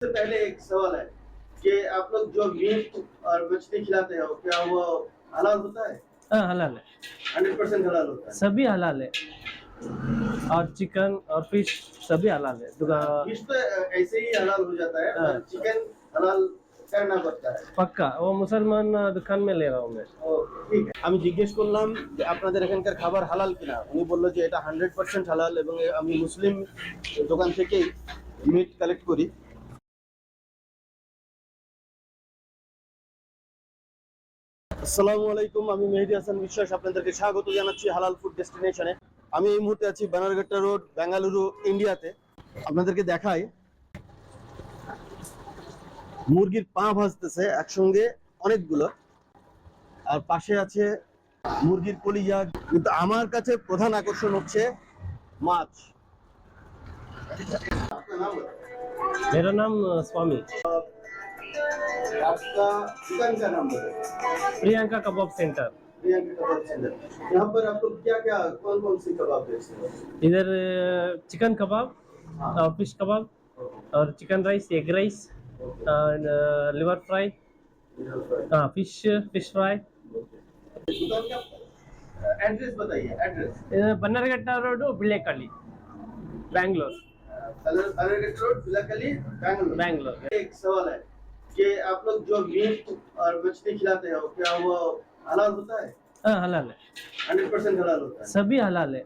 सबसे पहले एक सवाल है कि आप लोग जो मीट और मछली खिलाते हो क्या वो हलाल होता है हाँ हलाल है हंड्रेड परसेंट हलाल होता है सभी हलाल है और चिकन और फिश सभी हलाल है दुका- फिश तो ऐसे ही हलाल हो जाता है हाँ। पर चिकन हलाल करना पड़ता है पक्का वो मुसलमान दुकान में ले रहा हूँ मैं ও, ঠিক আছে। আমি জিজ্ঞেস করলাম যে আপনাদের এখানকার খাবার হালাল কিনা উনি বললো যে এটা হান্ড্রেড পার্সেন্ট হালাল এবং এ আমি মুসলিম দোকান থেকেই মিট কালেক্ট করি আসসালামু আলাইকুম আমি মেহেদি হাসান বিশ্বাস আপনাদেরকে স্বাগত জানাচ্ছি হালাল ফুড ডেস্টিনেশনে আমি এই মুহূর্তে আছি বানারঘাটা রোড বেঙ্গালুরু ইন্ডিয়াতে আপনাদেরকে দেখাই মুরগির পা ভাজতেছে একসঙ্গে অনেকগুলো আর পাশে আছে মুরগির কলিজা কিন্তু আমার কাছে প্রধান আকর্ষণ হচ্ছে মাছ मेरा नाम अ, आपका दुकान का नाम बताइए Priyanka kebab centre Priyanka kebab centre यहाँ पर आपको क्या क्या कौन कौन सी कबाब बेचते हो इधर चिकन कबाब हाँ। और फ़िश कबाब और चिकन राइस एग राइस और लिवर फ्राई हाँ फ़िश फ़िश फ्राई दुकान का एड्रेस बताइए address Bannerghatta road Bilekahalli Bangalore. Road Bilekahalli Bangalore. Bangalore. एक सवाल है। कि आप लोग जो मीट और मछली खिलाते हो क्या वो हलाल होता है हाँ हलाल है हंड्रेड परसेंट हलाल होता है सभी हलाल है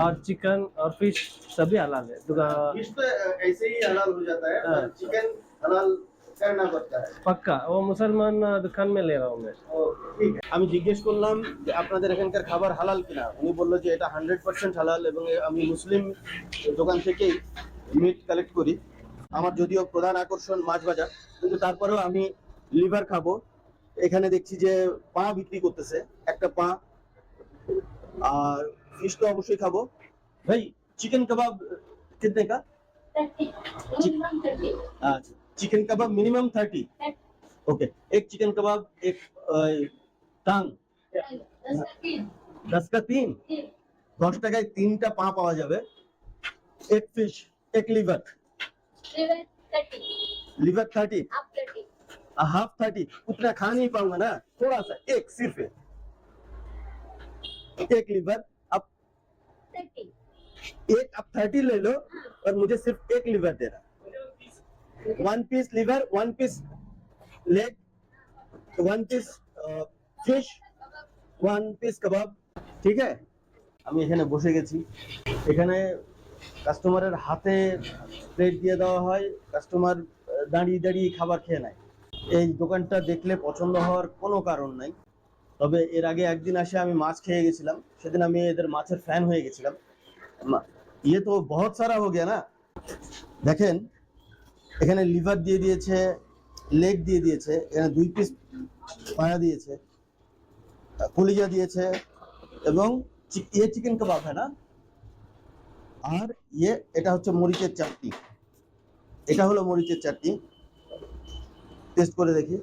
और चिकन और फिश सभी हलाल है दुका- फिश तो ऐसे ही हलाल हो जाता है हाँ। पर चिकन हलाल करना पड़ता है पक्का वो मुसलमान अ, दुकान में ले रहा हूँ मैं ও, ঠিক আছে। আমি জিজ্ঞেস করলাম যে আপনাদের এখানকার খাবার হালাল কিনা উনি বললো যে এটা হান্ড্রেড পার্সেন্ট হালাল এবং এ আমি মুসলিম দোকান থেকেই মিট কালেক্ট করি আমার যদিও প্রধান আকর্ষণ মাছ ভাজা কিন্তু তারপরেও আমি লিভার খাবো এখানে দেখছি যে পা বিক্রি করতেছে একটা পা আর ফিশ তো অবশ্যই খাবো ভাই চিকেন কাবাব কিতনে का थर्टी मिनिमम थर्टी अच्छा chicken kebab minimum thirty okay एक चिकन कबाब एक अ, टांग दस का तीन दस का तीन जी দশ টাকায় তিনটা পা পাওয়া যাবে এক ফিশ এক liver seven thirty liver thirty half thirty half thirty उतना खा नहीं पाऊंगा ना थोड़ा सा एक सिर्फ एक लिवर अब थर्टी एक अब थर्टी ले लो और मुझे सिर्फ एक लिवर देना one piece liver one piece leg one piece fish one piece kebab ঠিক আছে আমি এখানে বসে গেছি এখানে কাস্টমারের হাতে প্লেট দিয়ে দেওয়া হয়, কাস্টমার দাঁড়িয়ে দাঁড়িয়ে খাবার খেয়ে নেয়। এই দোকানটা দেখলে পছন্দ হওয়ার কোনো কারণ নাই। তবে এর আগে একদিন আসে আমি মাছ খেয়ে গেছিলাম। সেদিন আমি এদের মাছের ফ্যান হয়ে গেছিলাম। ইয়ে তো বহুত সারা হো গিয়া না? দেখেন, এখানে লিভার দিয়ে দিয়েছে লেগ দিয়ে দিয়েছে, এখানে দুই পিস পায়া দিয়েছে কলিজা দিয়েছে এবং ইয়ে চিকেন কাবাব হ্যাঁ না? আর ইয়ে এটা হচ্ছে মরিচের চাটনি। এটা হলো মরিচের চাটনি। টেস্ট করে দেখি।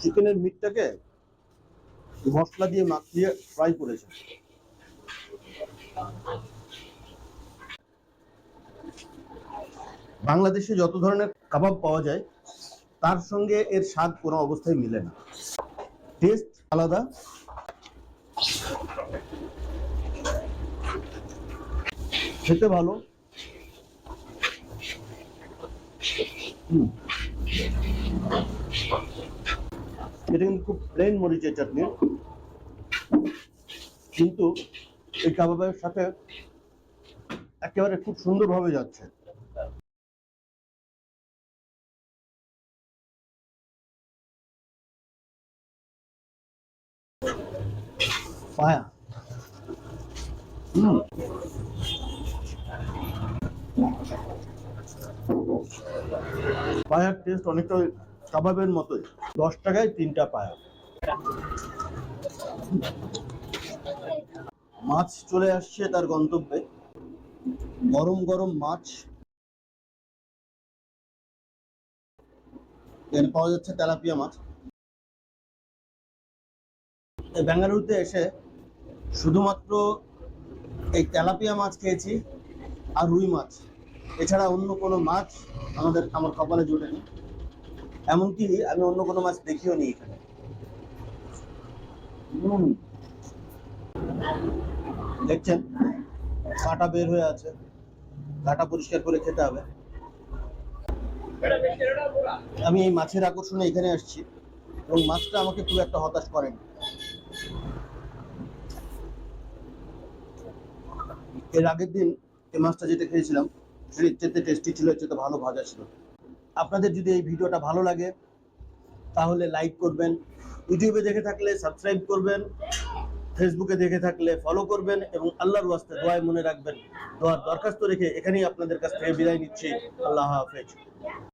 চিকেনের মিটটাকে মশলা দিয়ে মাখিয়ে ফ্রাই করেছে। বাংলাদেশে যত ধরনের কাবাব পাওয়া যায়, তার সঙ্গে এর স্বাদ কোনো অবস্থায় মিলে না। টেস্ট আলাদা। খেতে ভালো। এটা কিন্তু খুব প্লেন মরিচের চাটনি। কিন্তু এই কাবাবের সাথে একেবারে খুব সুন্দরভাবে যাচ্ছে। পায়া হুম পায়ার টেস্ট অনেকটা কাবাবের মতোই। দশ টাকায় তিনটা পায়া মাছ চলে আসছে তার গন্তব্যে। গরম গরম মাছ। এখানে পাওয়া যাচ্ছে তেলাপিয়া মাছ। বেঙ্গালুরুতে এসে শুধুমাত্র এই তেলাপিয়া মাছ খেয়েছি আর রুই মাছ। এছাড়া অন্য কোনো মাছ আমাদের আমার কপালে জোটেনি এমনকি আমি অন্য কোনো মাছ দেখিও নি এখানে। দেখছেন? কাটা বের হয়ে আছে। কাটা পরিষ্কার করে খেতে হবে। আমি এই মাছের আকর্ষণে এখানে আসছি এবং মাছটা আমাকে খুব একটা হতাশ করেনি। এর আগের দিন এই মাছটা যেটা খেয়েছিলাম, সেটা টেস্টি ছিল চেতে ভালো ভাজা ছিল। আপনাদের যদি এই ভিডিওটা ভালো লাগে, তাহলে লাইক করবেন, ইউটিউবে দেখে থাকলে সাবস্ক্রাইব করবেন, ফেসবুকে দেখে থাকলে ফলো করবেন, এবং আল্লাহর ওয়াস্তে দোয়ায় মনে রাখবেন। দোয়ার দরখাস্ত রেখে এখানেই আপনাদের কাছ থেকে বিদায় নিচ্ছি। আল্লাহ হাফেজ।